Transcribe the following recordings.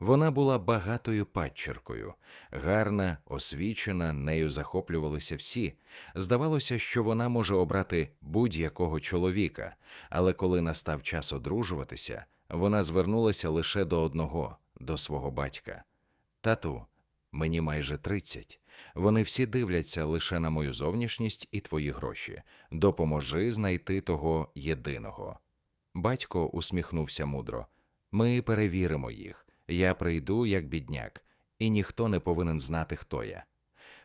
Вона була багатою падчеркою, гарна, освічена, нею захоплювалися всі. Здавалося, що вона може обрати будь-якого чоловіка, але коли настав час одружуватися, вона звернулася лише до одного до свого батька. Тату, мені майже тридцять. Вони всі дивляться лише на мою зовнішність і твої гроші. Допоможи знайти того єдиного. Батько усміхнувся мудро. Ми перевіримо їх. Я прийду як бідняк, і ніхто не повинен знати, хто я.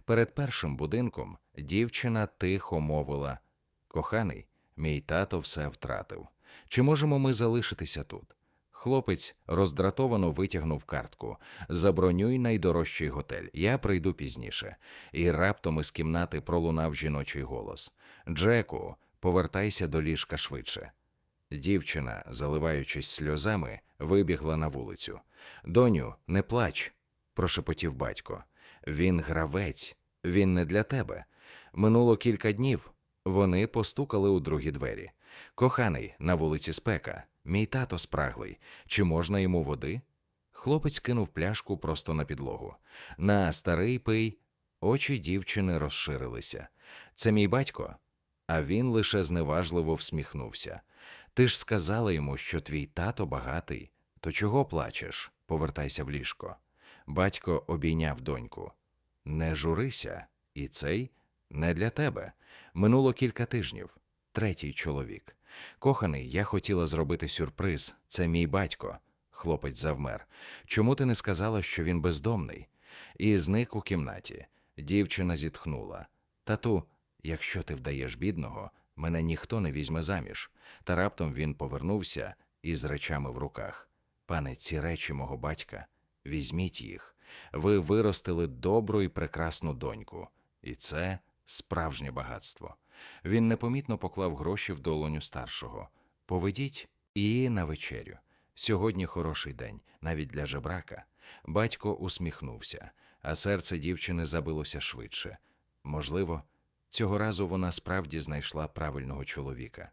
Перед першим будинком дівчина тихо мовила Коханий, мій тато все втратив. Чи можемо ми залишитися тут? Хлопець роздратовано витягнув картку. Забронюй найдорожчий готель. Я прийду пізніше. І раптом із кімнати пролунав жіночий голос: Джеку, повертайся до ліжка швидше. Дівчина, заливаючись сльозами, вибігла на вулицю. Доню, не плач, прошепотів батько. Він гравець, він не для тебе. Минуло кілька днів. Вони постукали у другі двері. Коханий, на вулиці спека, мій тато спраглий. Чи можна йому води? Хлопець кинув пляшку просто на підлогу. На старий пий. Очі дівчини розширилися. Це мій батько. А він лише зневажливо всміхнувся. Ти ж сказала йому, що твій тато багатий. То чого плачеш? Повертайся в ліжко. Батько обійняв доньку. Не журися, і цей не для тебе. Минуло кілька тижнів. Третій чоловік. Коханий, я хотіла зробити сюрприз. Це мій батько. Хлопець завмер. Чому ти не сказала, що він бездомний? І зник у кімнаті. Дівчина зітхнула. Тату, якщо ти вдаєш бідного, мене ніхто не візьме заміж. Та раптом він повернувся із речами в руках. Пане, ці речі мого батька, візьміть їх. Ви виростили добру і прекрасну доньку, і це справжнє багатство. Він непомітно поклав гроші в долоню старшого. Поведіть її на вечерю. Сьогодні хороший день, навіть для жебрака. Батько усміхнувся, а серце дівчини забилося швидше. Можливо, цього разу вона справді знайшла правильного чоловіка.